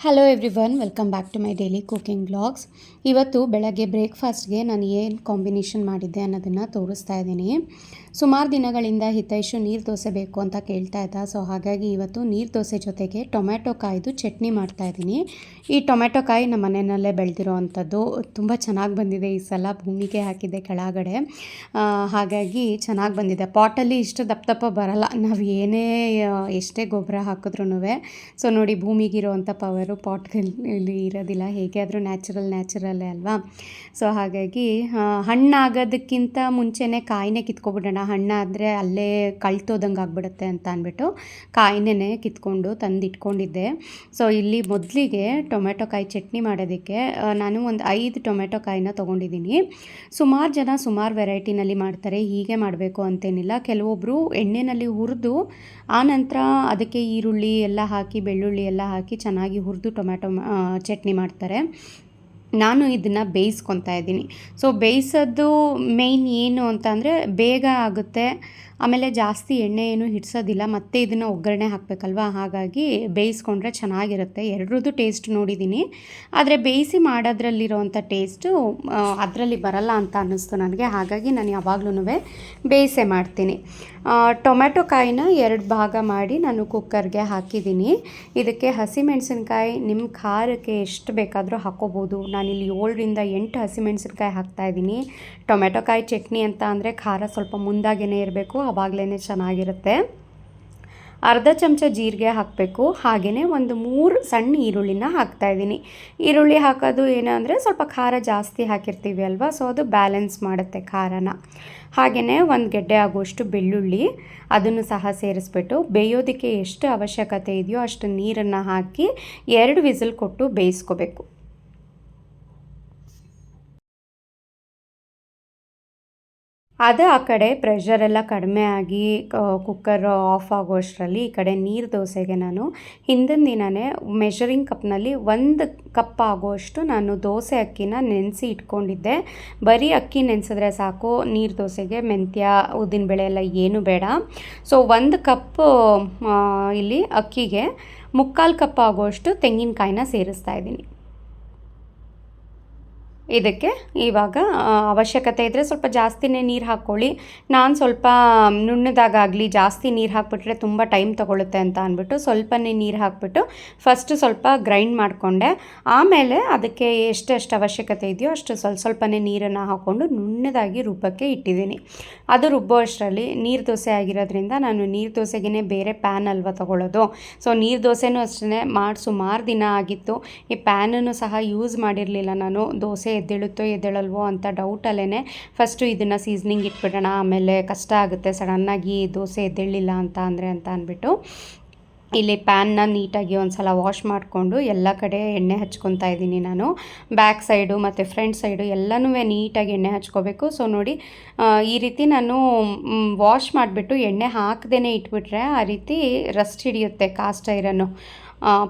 Hello everyone welcome back to my daily cooking blogs ಇವತ್ತು ಬೆಳಗ್ಗೆ ಬ್ರೇಕ್ಫಾಸ್ಟ್ಗೆ ನಾನು ಏನು ಕಾಂಬಿನೇಷನ್ ಮಾಡಿದ್ದೆ ಅನ್ನೋದನ್ನು ತೋರಿಸ್ತಾ ಇದ್ದೀನಿ. ಸುಮಾರು ದಿನಗಳಿಂದ ಹಿತೈಷು ನೀರು ದೋಸೆ ಬೇಕು ಅಂತ ಕೇಳ್ತಾ ಇದ್ದ. ಸೊ ಹಾಗಾಗಿ ಇವತ್ತು ನೀರು ದೋಸೆ ಜೊತೆಗೆ ಟೊಮ್ಯಾಟೊ ಕಾಯ್ದು ಚಟ್ನಿ ಮಾಡ್ತಾ ಇದ್ದೀನಿ. ಈ ಟೊಮ್ಯಾಟೊ ಕಾಯಿ ನಮ್ಮ ಮನೆಯಲ್ಲೇ ಬೆಳೆದಿರೋ ಅಂಥದ್ದು ತುಂಬ ಚೆನ್ನಾಗಿ ಬಂದಿದೆ ಈ ಸಲ. ಭೂಮಿಗೆ ಹಾಕಿದ್ದೆ ಕೆಳಗಡೆ. ಹಾಗಾಗಿ ಚೆನ್ನಾಗಿ ಬಂದಿದೆ. ಪಾಟಲ್ಲಿ ಇಷ್ಟು ದಪ್ಪ ದಪ್ಪ ಬರಲ್ಲ. ನಾವು ಏನೇ ಎಷ್ಟೇ ಗೊಬ್ಬರ ಹಾಕಿದ್ರೂ ಸೊ ನೋಡಿ ಭೂಮಿಗಿರುವಂಥ ಪವರು ಪಾಟ್ಗಳಲ್ಲಿ ಇರೋದಿಲ್ಲ. ಹೇಗೆ ಆದರೂ ನ್ಯಾಚುರಲ್, ನ್ಯಾಚುರಲ್ಲೇ ಅಲ್ವಾ? ಸೊ ಹಾಗಾಗಿ ಹಣ್ಣಾಗೋದಕ್ಕಿಂತ ಮುಂಚೆನೇ ಕಾಯಿನೇ ಕಿತ್ಕೊಬಿಡೋಣ ಹಣ್ಣಾದರೆ ಅಲ್ಲೇ ಕಳ್ತೋದಂಗೆ ಆಗ್ಬಿಡುತ್ತೆ ಅಂತ ಅಂದ್ಬಿಟ್ಟು ಕಾಯಿನೇ ಕಿತ್ಕೊಂಡು ತಂದು ಇಟ್ಕೊಂಡಿದ್ದೆ ಸೊ ಇಲ್ಲಿ ಮೊದಲಿಗೆ ಟೊಮೆಟೊ ಕಾಯಿ ಚಟ್ನಿ ಮಾಡೋದಕ್ಕೆ ನಾನು ಒಂದು ಐದು ಟೊಮೆಟೊ ಕಾಯಿನ ತೊಗೊಂಡಿದ್ದೀನಿ. ಸುಮಾರು ಜನ ಸುಮಾರು ವೆರೈಟಿನಲ್ಲಿ ಮಾಡ್ತಾರೆ, ಹೀಗೆ ಮಾಡಬೇಕು ಅಂತೇನಿಲ್ಲ. ಕೆಲವೊಬ್ಬರು ಎಣ್ಣೆಯಲ್ಲಿ ಹುರಿದು ಆನಂತರ ಅದಕ್ಕೆ ಈರುಳ್ಳಿ, ಎಲ್ಲ ಹಾಕಿ, ಬೆಳ್ಳುಳ್ಳಿ ಎಲ್ಲ ಹಾಕಿ ಚೆನ್ನಾಗಿ ಹುರಿದು ಟೊಮ್ಯಾಟೊ ಚಟ್ನಿ ಮಾಡ್ತಾರೆ. ನಾನು ಇದನ್ನು ಬೇಯಿಸ್ಕೊತಾ ಇದ್ದೀನಿ. ಸೊ ಬೇಯಿಸೋದು ಮೇಯ್ನ್ ಏನು ಅಂತ ಅಂದರೆ ಬೇಗ ಆಗುತ್ತೆ. ಆಮೇಲೆ ಜಾಸ್ತಿ ಎಣ್ಣೆ ಏನು ಹಿಡ್ಸೋದಿಲ್ಲ, ಮತ್ತೆ ಇದನ್ನು ಒಗ್ಗರಣೆ ಹಾಕಬೇಕಲ್ವಾ? ಹಾಗಾಗಿ ಬೇಯಿಸ್ಕೊಂಡ್ರೆ ಚೆನ್ನಾಗಿರುತ್ತೆ. ಎರಡರದ್ದು ಟೇಸ್ಟ್ ನೋಡಿದ್ದೀನಿ ಆದರೆ ಬೇಯಿಸಿ ಮಾಡೋದ್ರಲ್ಲಿರೋವಂಥ ಟೇಸ್ಟು ಅದರಲ್ಲಿ ಬರಲ್ಲ ಅಂತ ಅನ್ನಿಸ್ತು ನನಗೆ. ಹಾಗಾಗಿ ನಾನು ಯಾವಾಗ್ಲೂ ಬೇಯಿಸೇ ಮಾಡ್ತೀನಿ. ಟೊಮೆಟೊ ಕಾಯಿನ ಎರಡು ಭಾಗ ಮಾಡಿ ನಾನು ಕುಕ್ಕರ್ಗೆ ಹಾಕಿದ್ದೀನಿ ಇದಕ್ಕೆ ಹಸಿಮೆಣಸಿನ್ಕಾಯಿ ನಿಮ್ಮ ಖಾರಕ್ಕೆ ಎಷ್ಟು ಬೇಕಾದರೂ ಹಾಕೋಬೋದು. ನಾನಿಲ್ಲಿ ಏಳರಿಂದ ಎಂಟು ಹಸಿಮೆಣಸಿನ್ಕಾಯಿ ಹಾಕ್ತಾಯಿದ್ದೀನಿ ಟೊಮೆಟೊ ಕಾಯಿ ಚಟ್ನಿ ಅಂತ ಅಂದರೆ ಖಾರ ಸ್ವಲ್ಪ ಮುಂದಾಗೇ ಇರಬೇಕು. ಆವಾಗಲೇ ಚೆನ್ನಾಗಿರುತ್ತೆ. ಅರ್ಧ ಚಮಚ ಜೀರಿಗೆ ಹಾಕಬೇಕು. ಹಾಗೆಯೇ ಒಂದು ಮೂರು ಸಣ್ಣ ಈರುಳ್ಳಿನ ಹಾಕ್ತಾಯಿದ್ದೀನಿ ಈರುಳ್ಳಿ ಹಾಕೋದು ಏನು ಅಂದರೆ ಸ್ವಲ್ಪ ಖಾರ ಜಾಸ್ತಿ ಹಾಕಿರ್ತೀವಿ ಅಲ್ವಾ? ಸೊ ಅದು ಬ್ಯಾಲೆನ್ಸ್ ಮಾಡುತ್ತೆ ಖಾರನ. ಹಾಗೆಯೇ ಒಂದು ಗೆಡ್ಡೆ ಆಗುವಷ್ಟು ಬೆಳ್ಳುಳ್ಳಿ, ಅದನ್ನು ಸಹ ಸೇರಿಸ್ಬಿಟ್ಟು ಬೇಯೋದಕ್ಕೆ ಎಷ್ಟು ಅವಶ್ಯಕತೆ ಇದೆಯೋ ಅಷ್ಟು ನೀರನ್ನು ಹಾಕಿ ಎರಡು ವಿಸಿಲ್ ಕೊಟ್ಟು ಬೇಯಿಸ್ಕೋಬೇಕು. ಅದು ಆ ಕಡೆ ಪ್ರೆಷರೆಲ್ಲ ಕಡಿಮೆ ಆಗಿ ಕುಕ್ಕರ್ ಆಫ್ ಆಗೋಷ್ಟರಲ್ಲಿ ಈ ಕಡೆ ನೀರು ದೋಸೆಗೆ ನಾನು ಹಿಂದಿನ ದಿನವೇ ಮೆಷರಿಂಗ್ ಕಪ್ನಲ್ಲಿ ಒಂದು ಕಪ್ ಆಗೋಷ್ಟು ನಾನು ದೋಸೆ ಅಕ್ಕಿನ ನೆನೆಸಿ ಇಟ್ಕೊಂಡಿದ್ದೆ. ಬರೀ ಅಕ್ಕಿ ನೆನೆಸಿದ್ರೆ ಸಾಕು, ನೀರು ದೋಸೆಗೆ ಮೆಂತ್ಯ ಉದ್ದಿನಬೇಳೆ ಎಲ್ಲ ಏನು ಬೇಡ. ಸೊ ಒಂದು ಕಪ್ ಇಲ್ಲಿ ಅಕ್ಕಿಗೆ ಮುಕ್ಕಾಲು ಕಪ್ ಆಗೋಷ್ಟು ತೆಂಗಿನಕಾಯಿನ ಸೇರಿಸ್ತಾ ಇದ್ದೀನಿ. ಇದಕ್ಕೆ ಇವಾಗ ಅವಶ್ಯಕತೆ ಇದ್ದರೆ ಸ್ವಲ್ಪ ಜಾಸ್ತಿನೇ ನೀರು ಹಾಕ್ಕೊಳ್ಳಿ ನಾನು ಸ್ವಲ್ಪ ನುಣ್ಣದಾಗಲಿ ಜಾಸ್ತಿ ನೀರು ಹಾಕ್ಬಿಟ್ರೆ ತುಂಬ ಟೈಮ್ ತೊಗೊಳುತ್ತೆ ಅಂತ ಅಂದ್ಬಿಟ್ಟು ಸ್ವಲ್ಪನೇ ನೀರು ಹಾಕ್ಬಿಟ್ಟು ಫಸ್ಟ್ ಸ್ವಲ್ಪ ಗ್ರೈಂಡ್ ಮಾಡಿಕೊಂಡೆ. ಆಮೇಲೆ ಅದಕ್ಕೆ ಎಷ್ಟೆಷ್ಟು ಅವಶ್ಯಕತೆ ಇದೆಯೋ ಅಷ್ಟು ಸ್ವಲ್ಪ ಸ್ವಲ್ಪನೇ ನೀರನ್ನು ಹಾಕ್ಕೊಂಡು ನುಣ್ಣದಾಗಿ ರುಬ್ಬಕ್ಕೆ ಇಟ್ಟಿದ್ದೀನಿ. ಅದು ರುಬ್ಬೋ ಅಷ್ಟರಲ್ಲಿ ನೀರು ದೋಸೆ ಆಗಿರೋದ್ರಿಂದ ನಾನು ನೀರು ದೋಸೆಗೇ ಬೇರೆ ಪ್ಯಾನ್ ಅಲ್ವಾ ತೊಗೊಳ್ಳೋದು ಸೊ, ನೀರು ದೋಸೆನೂ ಅಷ್ಟೇ ಮಾಡಿ, ಸುಮಾರು ದಿನ ಆಗಿತ್ತು. ಈ ಪ್ಯಾನನ್ನು ಸಹ ಯೂಸ್ ಮಾಡಿರಲಿಲ್ಲ ನಾನು. ದೋಸೆ ಎದ್ದೇಳುತ್ತೋ ಎದ್ದೇಳಲ್ವೋ ಅಂತ ಡೌಟಲ್ಲೇ ಫಸ್ಟು ಇದನ್ನು ಸೀಸ್ನಿಂಗ್ ಇಟ್ಬಿಡೋಣ, ಆಮೇಲೆ ಕಷ್ಟ ಆಗುತ್ತೆ ಸಡನ್ನಾಗಿ ದೋಸೆ ಎದ್ದೇಳಿಲ್ಲ ಅಂತ ಅಂದರೆ ಅಂತ ಅಂದ್ಬಿಟ್ಟು ಇಲ್ಲಿ ಪ್ಯಾನ್ನ ನೀಟಾಗಿ ಒಂದು ಸಲ ವಾಶ್ ಮಾಡಿಕೊಂಡು ಎಲ್ಲ ಕಡೆ ಎಣ್ಣೆ ಹಚ್ಕೊತಾ ಇದ್ದೀನಿ ನಾನು. ಬ್ಯಾಕ್ ಸೈಡು ಮತ್ತು ಫ್ರಂಟ್ ಸೈಡು ಎಲ್ಲನೂ ನೀಟಾಗಿ ಎಣ್ಣೆ ಹಚ್ಕೋಬೇಕು. ಸೊ ನೋಡಿ ಈ ರೀತಿ ನಾನು ವಾಶ್ ಮಾಡಿಬಿಟ್ಟು ಎಣ್ಣೆ ಹಾಕ್ದೇ ಇಟ್ಬಿಟ್ರೆ ಆ ರೀತಿ ರಸ್ಟ್ ಹಿಡಿಯುತ್ತೆ ಕಾಸ್ಟ್ ಐರನ್ನು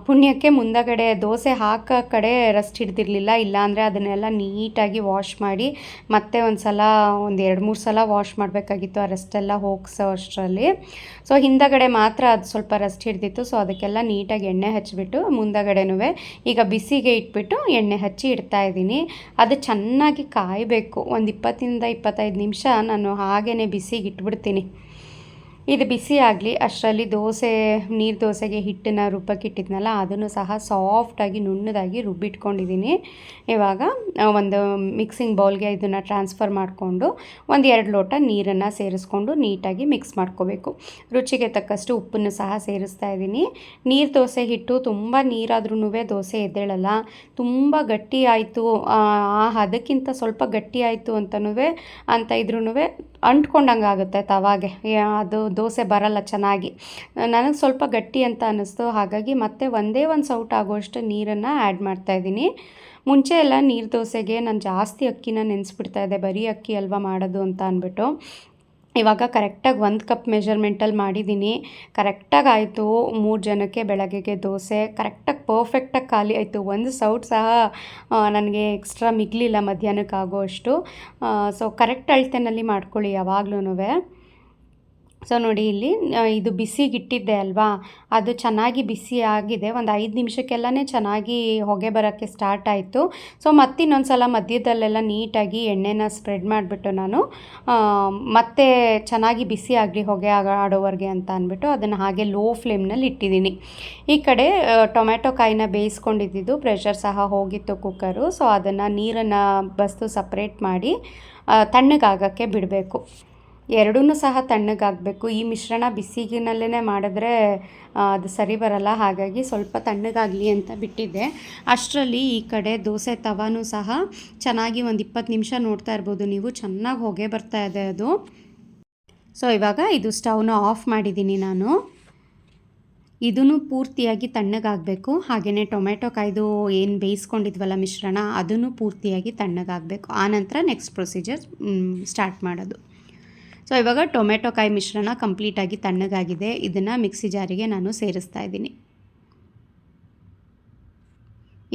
ಪುಣ್ಯಕ್ಕೆ ಮುಂದಗಡೆ ದೋಸೆ ಹಾಕೋ ಕಡೆ ರಸ್ಟ್ ಹಿಡ್ದಿರಲಿಲ್ಲ, ಇಲ್ಲಾಂದರೆ ಅದನ್ನೆಲ್ಲ ನೀಟಾಗಿ ವಾಶ್ ಮಾಡಿ ಮತ್ತೆ ಒಂದು ಸಲ ಒಂದು ಎರಡು ಮೂರು ಸಲ ವಾಶ್ ಮಾಡಬೇಕಾಗಿತ್ತು ಆ ರಸ್ಟೆಲ್ಲ ಹೋಗ್ಸೋ ಅಷ್ಟರಲ್ಲಿ. ಸೊ ಹಿಂದಗಡೆ ಮಾತ್ರ ಅದು ಸ್ವಲ್ಪ ರಸ್ಟ್ ಹಿಡ್ದಿತ್ತು ಸೊ ಅದಕ್ಕೆಲ್ಲ ನೀಟಾಗಿ ಎಣ್ಣೆ ಹಚ್ಚಿಬಿಟ್ಟು ಮುಂದಗಡೆನೂ ಈಗ ಬಿಸಿಗೆ ಇಟ್ಬಿಟ್ಟು ಎಣ್ಣೆ ಹಚ್ಚಿ ಇಡ್ತಾ ಇದ್ದೀನಿ. ಅದು ಚೆನ್ನಾಗಿ ಕಾಯಬೇಕು, ಒಂದು ಇಪ್ಪತ್ತಿಂದ ಇಪ್ಪತ್ತೈದು ನಿಮಿಷ ನಾನು ಹಾಗೇ ಬಿಸಿಗೆ ಇಟ್ಬಿಡ್ತೀನಿ. ಇದು ಬಿಸಿ ಆಗಲಿ, ಅಷ್ಟರಲ್ಲಿ ದೋಸೆ, ನೀರು ದೋಸೆಗೆ ಹಿಟ್ಟನ್ನು ರುಬ್ಬಕ್ಕೆ ಇಟ್ಟಿದ್ನಲ್ಲ, ಅದನ್ನು ಸಹ ಸಾಫ್ಟಾಗಿ ನುಣ್ಣದಾಗಿ ರುಬ್ಬಿಟ್ಕೊಂಡಿದ್ದೀನಿ ಇವಾಗ ಒಂದು ಮಿಕ್ಸಿಂಗ್ ಬೌಲ್ಗೆ ಇದನ್ನು ಟ್ರಾನ್ಸ್ಫರ್ ಮಾಡಿಕೊಂಡು ಒಂದು ಎರಡು ಲೋಟ ನೀರನ್ನು ಸೇರಿಸ್ಕೊಂಡು ನೀಟಾಗಿ ಮಿಕ್ಸ್ ಮಾಡ್ಕೋಬೇಕು. ರುಚಿಗೆ ತಕ್ಕಷ್ಟು ಉಪ್ಪನ್ನು ಸಹ ಸೇರಿಸ್ತಾ ಇದ್ದೀನಿ ನೀರು ದೋಸೆ ಹಿಟ್ಟು ತುಂಬ ನೀರಾದ್ರೂ ದೋಸೆ ಎದ್ದೇಳಲ್ಲ, ತುಂಬ ಗಟ್ಟಿ ಆಯಿತು. ಆ ಹದಕ್ಕಿಂತ ಸ್ವಲ್ಪ ಗಟ್ಟಿ ಆಯಿತು ಅಂತನೂ ಅಂತ ಇದ್ರೂ ಅಂಟ್ಕೊಂಡಂಗೆ ಆಗುತ್ತೆ ತವಾಗೆ. ಅದು ದೋಸೆ ಬರಲ್ಲ ಚೆನ್ನಾಗಿ. ನನಗೆ ಸ್ವಲ್ಪ ಗಟ್ಟಿ ಅಂತ ಅನ್ನಿಸ್ತು ಹಾಗಾಗಿ ಮತ್ತೆ ಒಂದೇ ಒಂದು ಸೌಟ್ ಆಗುವಷ್ಟು ನೀರನ್ನು ಆ್ಯಡ್ ಮಾಡ್ತಾ ಇದ್ದೀನಿ. ಮುಂಚೆ ಎಲ್ಲ ನೀರು ದೋಸೆಗೆ ನಾನು ಜಾಸ್ತಿ ಅಕ್ಕಿನ ನೆನೆಸ್ಬಿಡ್ತಾ ಇದ್ದೆ. ಬರೀ ಅಕ್ಕಿ ಅಲ್ವಾ ಮಾಡೋದು ಅಂತ ಅಂದ್ಬಿಟ್ಟು ಇವಾಗ ಕರೆಕ್ಟಾಗಿ ಒಂದು ಕಪ್ ಮೆಷರ್ಮೆಂಟಲ್ಲಿ ಮಾಡಿದ್ದೀನಿ ಕರೆಕ್ಟಾಗಿ ಆಯಿತು, ಮೂರು ಜನಕ್ಕೆ ಬೆಳಗ್ಗೆಗೆ ದೋಸೆ ಕರೆಕ್ಟಾಗಿ ಪರ್ಫೆಕ್ಟಾಗಿ ಖಾಲಿ ಆಯಿತು. ಒಂದು ಸೌಟ್ ಸಹ ನನಗೆ ಎಕ್ಸ್ಟ್ರಾ ಮಿಗಲಿಲ್ಲ ಮಧ್ಯಾಹ್ನಕ್ಕೆ ಆಗೋಷ್ಟು ಸೊ ಕರೆಕ್ಟ್ ಅಳತೆನಲ್ಲಿ ಮಾಡ್ಕೊಳ್ಳಿ ಯಾವಾಗ್ಲೂ ಸೊ ನೋಡಿ ಇಲ್ಲಿ ಇದು ಬಿಸಿಗಿಟ್ಟಿದ್ದೆ ಅಲ್ವಾ? ಅದು ಚೆನ್ನಾಗಿ ಬಿಸಿ ಆಗಿದೆ. ಒಂದು ಐದು ನಿಮಿಷಕ್ಕೆಲ್ಲನೇ ಚೆನ್ನಾಗಿ ಹೊಗೆ ಬರೋಕ್ಕೆ ಸ್ಟಾರ್ಟ್ ಆಯಿತು. ಸೊ ಮತ್ತಿನ್ನೊಂದು ಸಲ ಮಧ್ಯದಲ್ಲೆಲ್ಲ ನೀಟಾಗಿ ಎಣ್ಣೆನ ಸ್ಪ್ರೆಡ್ ಮಾಡಿಬಿಟ್ಟು ನಾನು ಮತ್ತೆ ಚೆನ್ನಾಗಿ ಬಿಸಿ ಆಗಲಿ ಹೊಗೆ ಆಗ, ಆಡೋವರೆಗೆ ಅಂತ ಅಂದ್ಬಿಟ್ಟು ಅದನ್ನು ಹಾಗೆ ಲೋ ಫ್ಲೇಮ್ನಲ್ಲಿ ಇಟ್ಟಿದ್ದೀನಿ. ಈ ಕಡೆ ಟೊಮೆಟೊ ಕಾಯಿನ ಬೇಯಿಸ್ಕೊಂಡಿದ್ದು ಪ್ರೆಷರ್ ಸಹ ಹೋಗಿತ್ತು ಕುಕ್ಕರು ಸೊ ಅದನ್ನು ನೀರನ್ನು ಬಸ್ತು ಸಪ್ರೇಟ್ ಮಾಡಿ ತಣ್ಣಗಾಗಕ್ಕೆ ಬಿಡಬೇಕು. ಎರಡೂ ಸಹ ತಣ್ಣಗಾಗಬೇಕು ಈ ಮಿಶ್ರಣ ಬಿಸಿಗಿನಲ್ಲೇ ಮಾಡಿದ್ರೆ ಅದು ಸರಿ ಬರಲ್ಲ. ಹಾಗಾಗಿ ಸ್ವಲ್ಪ ತಣ್ಣಗಾಗಲಿ ಅಂತ ಬಿಟ್ಟಿದ್ದೆ. ಅಷ್ಟರಲ್ಲಿ ಈ ಕಡೆ ದೋಸೆ ತವಾನೂ ಸಹ ಚೆನ್ನಾಗಿ ಒಂದು ಇಪ್ಪತ್ತು ನಿಮಿಷ ನೋಡ್ತಾ ಇರ್ಬೋದು ನೀವು. ಚೆನ್ನಾಗಿ ಹೊಗೆ ಬರ್ತಾ ಇದೆ ಅದು. ಸೊ ಇವಾಗ ಇದು ಸ್ಟವ್ನ ಆಫ್ ಮಾಡಿದ್ದೀನಿ ನಾನು. ಇದೂ ಪೂರ್ತಿಯಾಗಿ ತಣ್ಣಗಾಗಬೇಕು. ಹಾಗೆಯೇ ಟೊಮೆಟೊ ಕಾಯ್ದು ಏನು ಬೇಯಿಸ್ಕೊಂಡಿದ್ವಲ್ಲ ಮಿಶ್ರಣ ಅದನ್ನು ಪೂರ್ತಿಯಾಗಿ ತಣ್ಣಗಾಗಬೇಕು. ಆನಂತರ ನೆಕ್ಸ್ಟ್ ಪ್ರೊಸೀಜರ್ ಸ್ಟಾರ್ಟ್ ಮಾಡೋದು. ಸೊ ಇವಾಗ ಟೊಮೆಟೊ ಕಾಯಿ ಮಿಶ್ರಣ ಕಂಪ್ಲೀಟಾಗಿ ತಣ್ಣಗಾಗಿದೆ. ಇದನ್ನು ಮಿಕ್ಸಿ ಜಾರಿಗೆ ನಾನು ಸೇರಿಸ್ತಾ ಇದ್ದೀನಿ.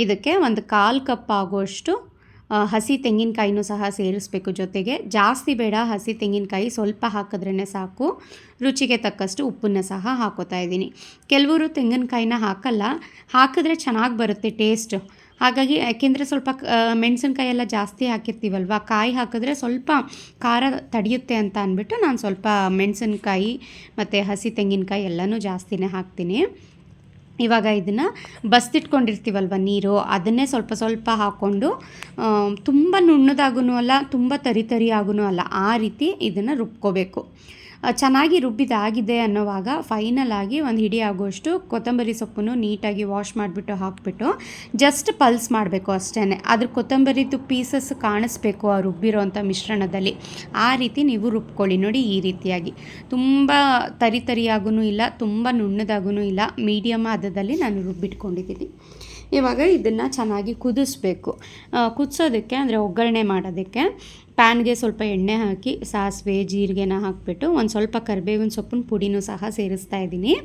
ಇದಕ್ಕೆ ಒಂದು ಕಾಲು ಕಪ್ ಆಗುವಷ್ಟು ಹಸಿ ತೆಂಗಿನಕಾಯಿನೂ ಸಹ ಸೇರಿಸಬೇಕು ಜೊತೆಗೆ. ಜಾಸ್ತಿ ಬೇಡ, ಹಸಿ ತೆಂಗಿನಕಾಯಿ ಸ್ವಲ್ಪ ಹಾಕಿದ್ರೇ ಸಾಕು. ರುಚಿಗೆ ತಕ್ಕಷ್ಟು ಉಪ್ಪನ್ನು ಸಹ ಹಾಕೋತಾ ಇದ್ದೀನಿ. ಕೆಲವರು ತೆಂಗಿನಕಾಯಿನ ಹಾಕಲ್ಲ. ಹಾಕಿದ್ರೆ ಚೆನ್ನಾಗಿ ಬರುತ್ತೆ ಟೇಸ್ಟ್. ಹಾಗಾಗಿ ಯಾಕೆಂದರೆ ಸ್ವಲ್ಪ ಮೆಣಸಿನ್ಕಾಯಿ ಎಲ್ಲ ಜಾಸ್ತಿ ಹಾಕಿರ್ತೀವಲ್ವ, ಕಾಯಿ ಹಾಕಿದ್ರೆ ಸ್ವಲ್ಪ ಖಾರ ತಡೆಯುತ್ತೆ ಅಂತ ಅಂದ್ಬಿಟ್ಟು ನಾನು ಸ್ವಲ್ಪ ಮೆಣಸಿನ್ಕಾಯಿ ಮತ್ತು ಹಸಿ ತೆಂಗಿನಕಾಯಿ ಎಲ್ಲನೂ ಜಾಸ್ತಿನೇ ಹಾಕ್ತೀನಿ. ಇವಾಗ ಇದನ್ನು ಬಸ್ತಿಟ್ಕೊಂಡಿರ್ತೀವಲ್ವ ನೀರು, ಅದನ್ನೇ ಸ್ವಲ್ಪ ಸ್ವಲ್ಪ ಹಾಕ್ಕೊಂಡು ತುಂಬ ನುಣ್ಣದಾಗೂ ಅಲ್ಲ, ತುಂಬ ತರಿ ತರಿ ಆಗೂ ಅಲ್ಲ, ಆ ರೀತಿ ಇದನ್ನು ರುಬ್ಕೋಬೇಕು. ಚೆನ್ನಾಗಿ ರುಬ್ಬಿದಾಗಿದೆ ಅನ್ನೋವಾಗ ಫೈನಲ್ ಆಗಿ ಒಂದು ಹಿಡಿ ಆಗೋಷ್ಟು ಕೊತ್ತಂಬರಿ ಸೊಪ್ಪನ್ನು ನೀಟಾಗಿ ವಾಶ್ ಮಾಡಿಬಿಟ್ಟು ಹಾಕ್ಬಿಟ್ಟು ಜಸ್ಟ್ ಪಲ್ಸ್ ಮಾಡಬೇಕು ಅಷ್ಟೇ ಅದ್ರ ಕೊತ್ತಂಬರಿದು ಪೀಸಸ್ ಕಾಣಿಸ್ಬೇಕು ಆ ರುಬ್ಬಿರೋಂಥ ಮಿಶ್ರಣದಲ್ಲಿ. ಆ ರೀತಿ ನೀವು ರುಬ್ಕೊಳ್ಳಿ ನೋಡಿ ಈ ರೀತಿಯಾಗಿ. ತುಂಬ ತರಿ ತರಿಯಾಗೂ ಇಲ್ಲ, ತುಂಬ ನುಣ್ಣದಾಗೂ ಇಲ್ಲ. ಮೀಡಿಯಮ್ ಹದದಲ್ಲಿ ನಾನು ರುಬ್ಬಿಟ್ಕೊಂಡಿದ್ದೀನಿ. ಇವಾಗ ಇದನ್ನು ಚೆನ್ನಾಗಿ ಕುದಿಸ್ಬೇಕು. ಕುದಿಸೋದಕ್ಕೆ ಅಂದರೆ ಒಗ್ಗರಣೆ ಮಾಡೋದಕ್ಕೆ ಪ್ಯಾನ್ಗೆ ಸ್ವಲ್ಪ ಎಣ್ಣೆ ಹಾಕಿ, ಸಾಸಿವೆ, ಜೀರಿಗೆನ ಹಾಕಿಬಿಟ್ಟು ಒಂದು ಸ್ವಲ್ಪ ಕರಿಬೇವಿನ ಸೊಪ್ಪಿನ ಪುಡಿನೂ ಸಹ ಸೇರಿಸ್ತಾ ಇದ್ದೀನಿ.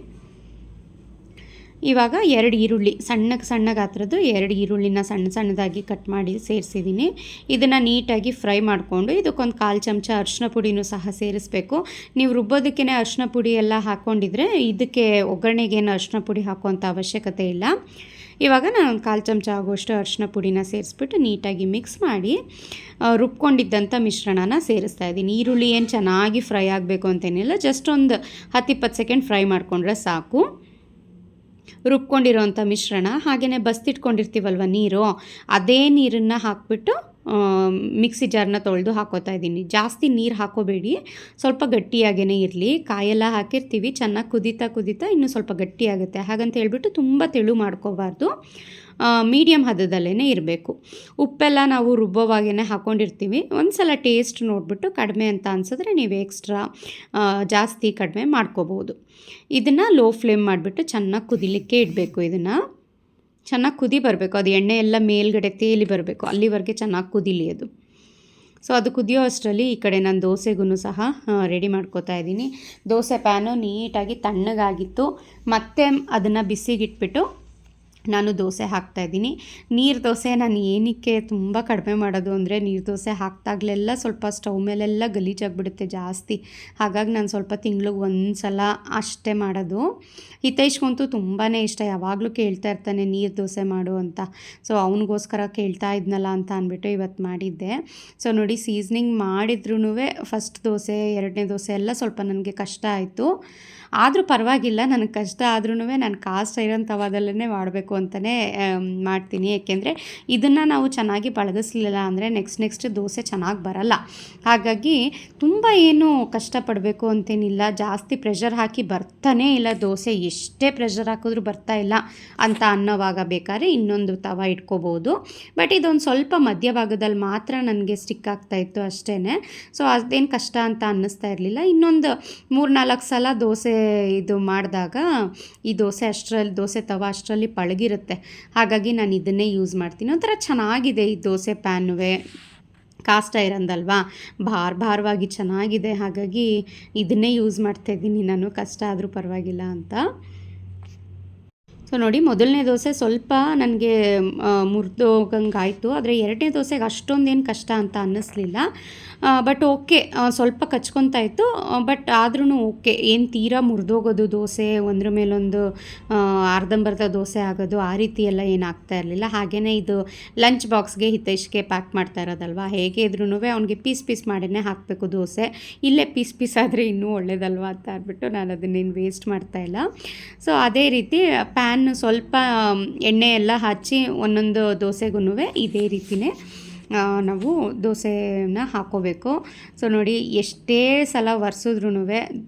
ಇವಾಗ ಎರಡು ಈರುಳ್ಳಿ ಸಣ್ಣಗೆ ಸಣ್ಣ ಗಾತ್ರದ್ದು ಎರಡು ಈರುಳ್ಳಿನ ಸಣ್ಣ ಸಣ್ಣದಾಗಿ ಕಟ್ ಮಾಡಿ ಸೇರಿಸಿದ್ದೀನಿ. ಇದನ್ನು ನೀಟಾಗಿ ಫ್ರೈ ಮಾಡಿಕೊಂಡು ಇದಕ್ಕೊಂದು ಕಾಲು ಚಮಚ ಅರಿಶಿನ ಪುಡಿನೂ ಸಹ ಸೇರಿಸಬೇಕು. ನೀವು ರುಬ್ಬೋದಕ್ಕೇ ಅರಿಶಿನ ಪುಡಿ ಎಲ್ಲ ಹಾಕ್ಕೊಂಡಿದ್ರೆ ಇದಕ್ಕೆ ಒಗ್ಗರಣೆಗೇನು ಅರಿಶಿನ ಪುಡಿ ಹಾಕುವಂಥ ಅವಶ್ಯಕತೆ ಇಲ್ಲ. ಇವಾಗ ನಾನು ಒಂದು ಕಾಲು ಚಮಚ ಆಗುವಷ್ಟು ಅರಿಶಿನ ಪುಡಿನ ಸೇರಿಸ್ಬಿಟ್ಟು ನೀಟಾಗಿ ಮಿಕ್ಸ್ ಮಾಡಿ ರುಬ್ಕೊಂಡಿದ್ದಂಥ ಮಿಶ್ರಣನ ಸೇರಿಸ್ತಾ ಇದ್ದೀನಿ. ಈರುಳ್ಳಿ ಏನು ಚೆನ್ನಾಗಿ ಫ್ರೈ ಆಗಬೇಕು ಅಂತೇನಿಲ್ಲ ಜಸ್ಟ್ ಒಂದು ಹತ್ತಿಪ್ಪತ್ತು ಸೆಕೆಂಡ್ ಫ್ರೈ ಮಾಡಿಕೊಂಡ್ರೆ ಸಾಕು. ರುಬ್ಕೊಂಡಿರೋವಂಥ ಮಿಶ್ರಣ ಹಾಗೆಯೇ ಬಸ್ತಿಟ್ಕೊಂಡಿರ್ತೀವಲ್ವ ನೀರು, ಅದೇ ನೀರನ್ನು ಹಾಕ್ಬಿಟ್ಟು ಮಿಕ್ಸಿ ಜಾರ್ನ ತೊಳೆದು ಹಾಕೋತಾ ಇದ್ದೀನಿ. ಜಾಸ್ತಿ ನೀರು ಹಾಕೋಬೇಡಿ. ಸ್ವಲ್ಪ ಗಟ್ಟಿಯಾಗೇ ಇರಲಿ. ಕಾಯೆಲ್ಲ ಹಾಕಿರ್ತೀವಿ. ಚೆನ್ನಾಗಿ ಕುದೀತಾ ಕುದೀತಾ ಇನ್ನೂ ಸ್ವಲ್ಪ ಗಟ್ಟಿಯಾಗುತ್ತೆ. ಹಾಗಂತ ಹೇಳ್ಬಿಟ್ಟು ತುಂಬ ತೆಳು ಮಾಡ್ಕೋಬಾರ್ದು. ಮೀಡಿಯಮ್ ಹದದಲ್ಲೇ ಇರಬೇಕು. ಉಪ್ಪೆಲ್ಲ ನಾವು ರುಬ್ಬೋವಾಗೇ ಹಾಕ್ಕೊಂಡಿರ್ತೀವಿ ಒಂದು ಸಲ ಟೇಸ್ಟ್ ನೋಡಿಬಿಟ್ಟು ಕಡಿಮೆ ಅಂತ ಅನ್ಸಿದ್ರೆ ನೀವು ಎಕ್ಸ್ಟ್ರಾ ಜಾಸ್ತಿ ಕಡಿಮೆ ಮಾಡ್ಕೋಬೋದು. ಇದನ್ನು ಲೋ ಫ್ಲೇಮ್ ಮಾಡಿಬಿಟ್ಟು ಚೆನ್ನಾಗಿ ಕುದಿಲಿಕ್ಕೆ ಇಡಬೇಕು ಇದನ್ನು. ಚೆನ್ನಾಗಿ ಕುದಿ ಬರಬೇಕು. ಅದು ಎಣ್ಣೆ ಎಲ್ಲ ಮೇಲ್ಗಡೆ ತೇಲಿ ಬರಬೇಕು. ಅಲ್ಲಿವರೆಗೆ ಚೆನ್ನಾಗಿ ಕುದಿಲಿ ಅದು. ಸೊ ಅದು ಕುದಿಯೋ ಅಷ್ಟರಲ್ಲಿ ಈ ಕಡೆ ನಾನು ದೋಸೆಗೂ ಸಹ ರೆಡಿ ಮಾಡ್ಕೋತಾ ಇದ್ದೀನಿ. ದೋಸೆ ಪ್ಯಾನು ನೀಟಾಗಿ ತಣ್ಣಗಾಗಿತ್ತು. ಮತ್ತೆ ಅದನ್ನು ಬಿಸಿಗಿಟ್ಬಿಟ್ಟು ನಾನು ದೋಸೆ ಹಾಕ್ತಾ ಇದ್ದೀನಿ. ನೀರು ದೋಸೆ ನಾನು ಏನಕ್ಕೆ ತುಂಬ ಕಡಿಮೆ ಮಾಡೋದು ಅಂದರೆ ನೀರು ದೋಸೆ ಹಾಕ್ದಾಗಲೆಲ್ಲ ಸ್ವಲ್ಪ ಸ್ಟವ್ ಮೇಲೆಲ್ಲ ಗಲೀಜಾಗಿಬಿಡುತ್ತೆ ಜಾಸ್ತಿ. ಹಾಗಾಗಿ ನಾನು ಸ್ವಲ್ಪ ತಿಂಗ್ಳಿಗೆ ಒಂದು ಸಲ ಅಷ್ಟೇ ಮಾಡೋದು. ಹಿತೈಷ್ಗಂತೂ ತುಂಬಾ ಇಷ್ಟ, ಯಾವಾಗಲೂ ಕೇಳ್ತಾ ಇರ್ತಾನೆ ನೀರು ದೋಸೆ ಮಾಡು ಅಂತ. ಸೊ ಅವನಿಗೋಸ್ಕರ ಕೇಳ್ತಾ ಇದ್ನಲ್ಲ ಅಂತ ಅಂದ್ಬಿಟ್ಟು ಇವತ್ತು ಮಾಡಿದ್ದೆ. ಸೊ ನೋಡಿ ಸೀಸ್ನಿಂಗ್ ಮಾಡಿದ್ರೂ ಫಸ್ಟ್ ದೋಸೆ, ಎರಡನೇ ದೋಸೆ ಎಲ್ಲ ಸ್ವಲ್ಪ ನನಗೆ ಕಷ್ಟ ಆಯಿತು. ಆದರೂ ಪರವಾಗಿಲ್ಲ ನನಗೆ ಕಷ್ಟ ಆದ್ರೂ ನಾನು ಕಾಸ್ಟ್ ಐರನ್ ತವಾದಲ್ಲೇ ಮಾಡಬೇಕು ಅಂತಲೇ ಮಾಡ್ತೀನಿ. ಏಕೆಂದರೆ ಇದನ್ನು ನಾವು ಚೆನ್ನಾಗಿ ಪಳಗಿಸ್ಲಿಲ್ಲ ಅಂದರೆ ನೆಕ್ಸ್ಟ್ ನೆಕ್ಸ್ಟ್ ದೋಸೆ ಚೆನ್ನಾಗಿ ಬರಲ್ಲ. ಹಾಗಾಗಿ ತುಂಬ ಏನು ಕಷ್ಟಪಡಬೇಕು ಅಂತೇನಿಲ್ಲ. ಜಾಸ್ತಿ ಪ್ರೆಷರ್ ಹಾಕಿ ಬರ್ತಾನೇ ಇಲ್ಲ ದೋಸೆ. ಎಷ್ಟೇ ಪ್ರೆಷರ್ ಹಾಕಿದ್ರೂ ಬರ್ತಾ ಇಲ್ಲ ಅಂತ ಅನ್ನೋವಾಗ ಬೇಕಾದ್ರೆ ಇನ್ನೊಂದು ತವ ಇಟ್ಕೋಬೋದು. ಬಟ್ ಇದೊಂದು ಸ್ವಲ್ಪ ಮಧ್ಯಭಾಗದಲ್ಲಿ ಮಾತ್ರ ನನಗೆ ಸ್ಟಿಕ್ ಆಗ್ತಾ ಇತ್ತು ಅಷ್ಟೇ ಸೊ ಅದೇನು ಕಷ್ಟ ಅಂತ ಅನ್ನಿಸ್ತಾ ಇರಲಿಲ್ಲ. ಇನ್ನೊಂದು ಮೂರು ನಾಲ್ಕು ಸಲ ದೋಸೆ ಇದು ಮಾಡಿದಾಗ ಈ ದೋಸೆ ಅಷ್ಟರಲ್ಲಿ, ದೋಸೆ ತವ ಅಷ್ಟರಲ್ಲಿ ಪಳಗಿರುತ್ತೆ. ಹಾಗಾಗಿ ನಾನು ಇದನ್ನೇ ಯೂಸ್ ಮಾಡ್ತೀನಿ. ಒಂಥರ ಚೆನ್ನಾಗಿದೆ ಈ ದೋಸೆ ಪ್ಯಾನುವೆ ಕಾಸ್ಟ್ ಐರಂದಲ್ವಾ ಭಾರ ಭಾರವಾಗಿ ಚೆನ್ನಾಗಿದೆ. ಹಾಗಾಗಿ ಇದನ್ನೇ ಯೂಸ್ ಮಾಡ್ತಾ ಇದ್ದೀನಿ ನಾನು. ಕಷ್ಟ ಆದರೂ ಪರವಾಗಿಲ್ಲ ಅಂತ. ಸೊ ನೋಡಿ, ಮೊದಲನೇ ದೋಸೆ ಸ್ವಲ್ಪ ನನಗೆ ಮುರಿದೋಗಂಗಾಯಿತು. ಆದರೆ ಎರಡನೇ ದೋಸೆಗೆ ಅಷ್ಟೊಂದೇನು ಕಷ್ಟ ಅಂತ ಅನ್ನಿಸ್ಲಿಲ್ಲ. ಬಟ್ ಓಕೆ ಸ್ವಲ್ಪ ಕಚ್ಕೊತಾ ಇತ್ತು. ಬಟ್ ಆದ್ರೂ ಓಕೆ ಏನು ತೀರಾ ಮುರಿದೋಗೋದು ದೋಸೆ, ಒಂದ್ರ ಮೇಲೊಂದು ಅರ್ಧಂಬರ್ಧ ದೋಸೆ ಆಗೋದು, ಆ ರೀತಿ ಎಲ್ಲ ಏನಾಗ್ತಾ ಇರಲಿಲ್ಲ. ಹಾಗೆಯೇ ಇದು ಲಂಚ್ ಬಾಕ್ಸ್ಗೆ ಹಿತೈಷ್ಗೆ ಪ್ಯಾಕ್ ಮಾಡ್ತಾ ಇರೋದಲ್ವಾ? ಹೇಗೆ ಇದ್ರೂ ಅವ್ನಿಗೆ ಪೀಸ್ ಪೀಸ್ ಮಾಡಿನೇ ಹಾಕಬೇಕು ದೋಸೆ. ಇಲ್ಲೇ ಪೀಸ್ ಪೀಸ್ ಆದರೆ ಇನ್ನೂ ಒಳ್ಳೇದಲ್ವಾ ಅಂತ ಅಂದ್ಬಿಟ್ಟು ನಾನು ಅದನ್ನೇನು ವೇಸ್ಟ್ ಮಾಡ್ತಾ ಇಲ್ಲ. ಸೊ ಅದೇ ರೀತಿ ಪ್ಯಾನ್ ಸ್ವಲ್ಪ ಎಣ್ಣೆ ಎಲ್ಲ ಹಚ್ಚಿ ಒಂದೊಂದು ದೋಸೆಗೂ ಇದೇ ರೀತಿಯೇ ನಾವು ದೋಸೆನ ಹಾಕೋಬೇಕು. ಸೊ, ನೋಡಿ, ಎಷ್ಟೇ ಸಲ ಒರೆಸಿದ್ರೂ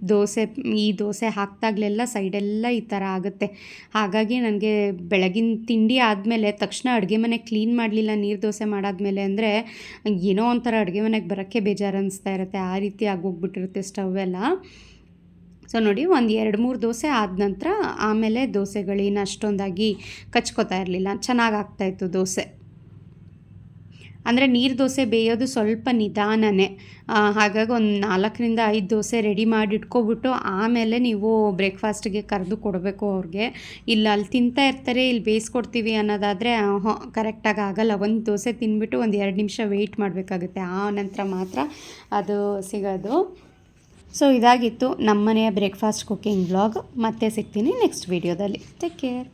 ದೋಸೆ, ಈ ದೋಸೆ ಹಾಕ್ದಾಗಲೆಲ್ಲ ಸೈಡೆಲ್ಲ ಈ ಥರ ಆಗುತ್ತೆ. ಹಾಗಾಗಿ ನನಗೆ ಬೆಳಗಿನ ತಿಂಡಿ ಆದಮೇಲೆ, ತಕ್ಷಣ ಅಡುಗೆ ಮನೆ ಕ್ಲೀನ್ ಮಾಡಲಿಲ್ಲ ನೀರು ದೋಸೆ ಮಾಡಾದಮೇಲೆ ಅಂದರೆ, ಏನೋ ಒಂಥರ ಅಡುಗೆ ಮನೆಗೆ ಬರೋಕ್ಕೆ ಬೇಜಾರು ಅನ್ನಿಸ್ತಾ ಇರುತ್ತೆ. ಆ ರೀತಿ ಆಗೋಗ್ಬಿಟ್ಟಿರುತ್ತೆ ಸ್ಟವ್ ಎಲ್ಲ. ಸೊ ನೋಡಿ, ಒಂದು ಎರಡು ಮೂರು ದೋಸೆ ಆದ ನಂತರ ಆಮೇಲೆ ದೋಸೆಗಳೇನು ಅಷ್ಟೊಂದಾಗಿ ಕಚ್ಕೋತಾ ಇರಲಿಲ್ಲ. ಚೆನ್ನಾಗಿ ಆಗ್ತಾಯಿತ್ತು ದೋಸೆ. ಅಂದರೆ ನೀರು ದೋಸೆ ಬೇಯೋದು ಸ್ವಲ್ಪ ನಿಧಾನನೇ. ಹಾಗಾಗಿ ಒಂದು ನಾಲ್ಕರಿಂದ ಐದು ದೋಸೆ ರೆಡಿ ಮಾಡಿ ಇಟ್ಕೊಬಿಟ್ಟು ಆಮೇಲೆ ನೀವು ಬ್ರೇಕ್ಫಾಸ್ಟ್ಗೆ ಕರೆದು ಕೊಡಬೇಕು ಅವ್ರಿಗೆ. ಇಲ್ಲ ಅಲ್ಲಿ ತಿಂತಾ ಇರ್ತಾರೆ ಇಲ್ಲಿ ಬೇಯಿಸ್ಕೊಡ್ತೀವಿ ಅನ್ನೋದಾದರೆ ಕರೆಕ್ಟಾಗಿ ಆಗಲ್ಲ. ಒಂದು ದೋಸೆ ತಿನ್ಬಿಟ್ಟು ಒಂದು ಎರಡು ನಿಮಿಷ ವೆಯ್ಟ್ ಮಾಡಬೇಕಾಗುತ್ತೆ. ಆ ನಂತರ ಮಾತ್ರ ಅದು ಸಿಗೋದು. ಸೊ ಇದಾಗಿತ್ತು ನಮ್ಮನೆಯ ಬ್ರೇಕ್ಫಾಸ್ಟ್ ಕುಕಿಂಗ್ ಬ್ಲಾಗ್ ಮತ್ತೆ ಸಿಗ್ತೀನಿ ನೆಕ್ಸ್ಟ್ ವೀಡಿಯೋದಲ್ಲಿ ಟೇಕ್ ಕೇರ್